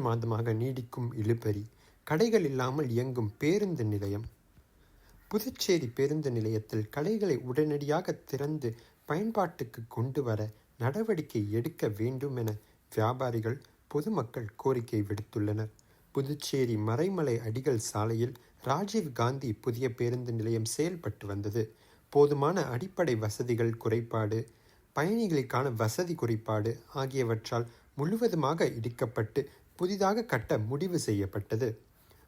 மூன்று மாதமாக நீடிக்கும் இழுபறி கடைகள் இல்லாமல் இயங்கும் பேருந்து நிலையம். புதுச்சேரி பேருந்து நிலையத்தில் கடைகளை உடனடியாக திறந்து பயன்பாட்டுக்கு கொண்டு வர நடவடிக்கை எடுக்க வேண்டும் என வியாபாரிகள் பொதுமக்கள் கோரிக்கை விடுத்துள்ளனர். புதுச்சேரி மறைமலை அடிகள் சாலையில் ராஜீவ் காந்தி புதிய பேருந்து நிலையம் செயல்பட்டு வந்தது. போதுமான அடிப்படை வசதிகள் குறைபாடு பயணிகளுக்கான வசதி குறைபாடு ஆகியவற்றால் முழுவதுமாக இடிக்கப்பட்டு புதிதாக கட்ட முடிவு செய்யப்பட்டது.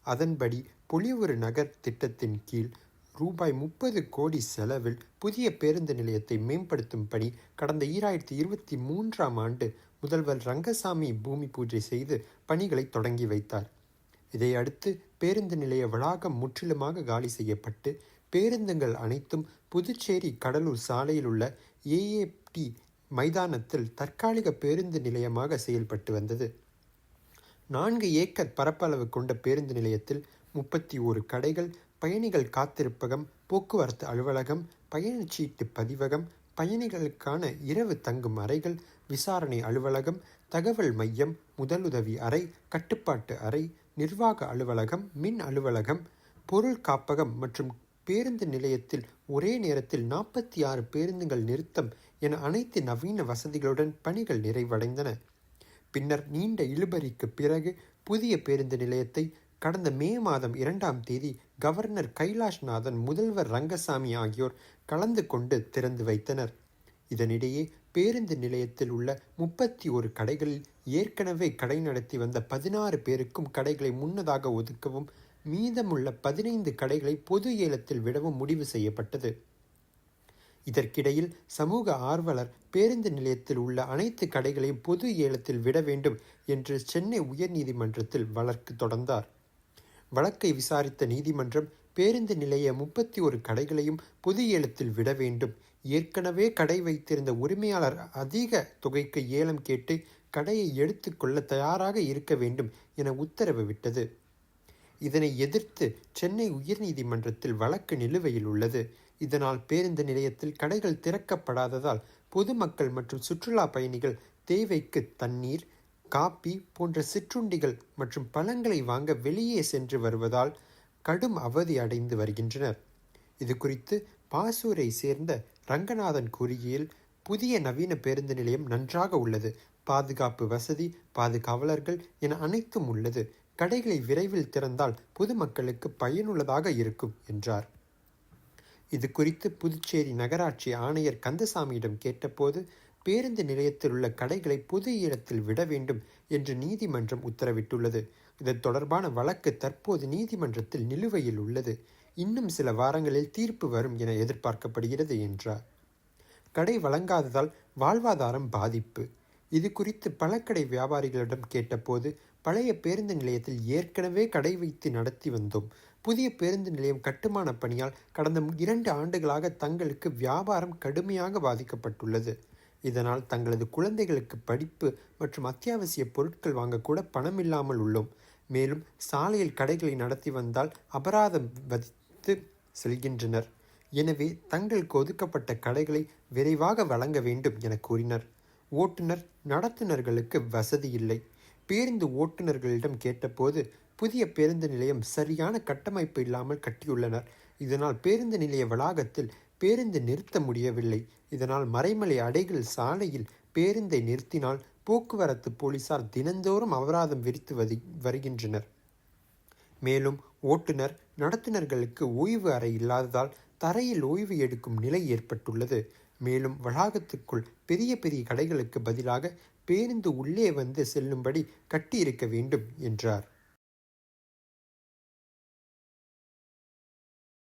அதன்படி புலியூர் நகர் திட்டத்தின் கீழ் ரூபாய் முப்பது கோடி செலவில் புதிய பேருந்து நிலையத்தை மேம்படுத்தும் பணி கடந்த ஈராயிரத்தி இருபத்தி மூன்றாம் ஆண்டு முதல்வர் ரங்கசாமி பூமி பூஜை செய்து பணிகளை தொடங்கி வைத்தார். இதையடுத்து பேருந்து நிலைய வளாகம் முற்றிலுமாக காலி செய்யப்பட்டு பேருந்துகள் அனைத்தும் புதுச்சேரி கடலூர் சாலையில் உள்ள ஏஏடி மைதானத்தில் தற்காலிக பேருந்து நிலையமாக செயல்பட்டு வந்தது. நான்கு ஏக்கர் பரப்பளவு கொண்ட பேருந்து நிலையத்தில் முப்பத்தி ஓரு கடைகள் பயணிகள் காத்திருப்பகம் போக்குவரத்து அலுவலகம் பயணச்சீட்டு பதிவகம் பயணிகளுக்கான இரவு தங்கும் அறைகள் விசாரணை அலுவலகம் தகவல் மையம் முதலுதவி அறை கட்டுப்பாட்டு அறை நிர்வாக அலுவலகம் மின் அலுவலகம் பொருள் காப்பகம் மற்றும் பேருந்து நிலையத்தில் ஒரே நேரத்தில் நாற்பத்தி ஆறு பேருந்துகள் நிறுத்தம் என அனைத்து நவீன வசதிகளுடன் பணிகள் நிறைவடைந்தன. பின்னர் நீண்ட இழுபறிக்கு பிறகு புதிய பேருந்து நிலையத்தை கடந்த மே மாதம் இரண்டாம் தேதி கவர்னர் கைலாஷ்நாதன் முதல்வர் ரங்கசாமி ஆகியோர் கலந்து கொண்டு திறந்து வைத்தனர். இதனிடையே பேருந்து நிலையத்தில் உள்ள முப்பத்தி ஒரு கடைகளில் ஏற்கனவே கடை நடத்தி வந்த பதினாறு பேருக்கும் கடைகளை முன்னதாக ஒதுக்கவும் மீதமுள்ள பதினைந்து கடைகளை பொது ஏலத்தில் விடவும் முடிவு செய்யப்பட்டது. இதற்கிடையில் சமூக ஆர்வலர் பேருந்து நிலையத்தில் உள்ள அனைத்து கடைகளையும் பொது ஏலத்தில் விட வேண்டும் என்று சென்னை உயர்நீதிமன்றத்தில் வழக்கு தொடர்ந்தார். வழக்கை விசாரித்த நீதிமன்றம் பேருந்து நிலைய முப்பத்தி ஒரு கடைகளையும் பொது ஏலத்தில் விட வேண்டும். ஏற்கனவே கடை வைத்திருந்த உரிமையாளர் அதிக தொகைக்கு ஏலம் கேட்டு கடையை எடுத்துக்கொள்ள தயாராக இருக்க வேண்டும் என உத்தரவு விட்டது. இதனை எதிர்த்து சென்னை உயர்நீதிமன்றத்தில் வழக்கு நிலுவையில் உள்ளது. இதனால் பேருந்து நிலையத்தில் கடைகள் திறக்கப்படாததால் பொதுமக்கள் மற்றும் சுற்றுலா பயணிகள் தேவைக்கு தண்ணீர் காப்பி போன்ற சிற்றுண்டிகள் மற்றும் பழங்களை வாங்க வெளியே சென்று வருவதால் கடும் அவதி அடைந்து வருகின்றனர். இது குறித்து பாசூரை சேர்ந்த ரங்கநாதன் கூறுகையில் புதிய நவீன பேருந்து நிலையம் நன்றாக உள்ளது. பாதுகாப்பு வசதி பாதுகாவலர்கள் என அனைத்தும் உள்ளது. கடைகளை விரைவில் திறந்தால் பொதுமக்களுக்கு பயனுள்ளதாக இருக்கும் என்றார். இது குறித்து புதுச்சேரி நகராட்சி ஆணையர் கந்தசாமியிடம் கேட்டபோது பேருந்து நிலையத்தில் உள்ள கடைகளை பொது இடத்தில் விட வேண்டும் என்று நீதிமன்றம் உத்தரவிட்டுள்ளது. இது தொடர்பான வழக்கு தற்போது நீதிமன்றத்தில் நிலுவையில் உள்ளது. இன்னும் சில வாரங்களில் தீர்ப்பு வரும் என எதிர்பார்க்கப்படுகிறது என்றார். கடை வழங்காததால் வாழ்வாதாரம் பாதிப்பு. இது குறித்து பழக்கடை வியாபாரிகளிடம் கேட்டபோது பழைய பேருந்து நிலையத்தில் ஏற்கனவே கடை வைத்து நடத்தி வந்தோம். புதிய பேருந்து நிலையம் கட்டுமான பணியால் கடந்த இரண்டு ஆண்டுகளாக தங்களுக்கு வியாபாரம் கடுமையாக பாதிக்கப்பட்டுள்ளது. இதனால் தங்களது குழந்தைகளுக்கு படிப்பு மற்றும் அத்தியாவசிய பொருட்கள் வாங்கக்கூட பணம் இல்லாமல் உள்ளோம். மேலும் சாலையில் கடைகளை நடத்தி வந்தால் அபராதம் வதித்து செல்கின்றனர். எனவே தங்களுக்கு ஒதுக்கப்பட்ட கடைகளை விரைவாக வழங்க வேண்டும் என கூறினர். ஓட்டுநர் நடத்துனர்களுக்கு வசதி இல்லை. பேருந்து ஓட்டுநர்களிடம் கேட்டபோது புதிய பேருந்து நிலையம் சரியான கட்டமைப்பு இல்லாமல் கட்டியுள்ளனர். இதனால் பேருந்து நிலைய வளாகத்தில் பேருந்து நிறுத்த முடியவில்லை. இதனால் மறைமலை அடைகள் சாலையில் பேருந்தை நிறுத்தினால் போக்குவரத்து போலீசார் தினந்தோறும் அபராதம் விரித்து வதி வருகின்றனர். மேலும் ஓட்டுநர் நடத்துனர்களுக்கு ஓய்வு அறை இல்லாததால் தரையில் ஓய்வு எடுக்கும் நிலை ஏற்பட்டுள்ளது. மேலும் வளாகத்துக்குள் பெரிய பெரிய கடைகளுக்கு பதிலாக பேருந்து உள்ளே வந்து செல்லும்படி கட்டியிருக்க வேண்டும் என்றார்.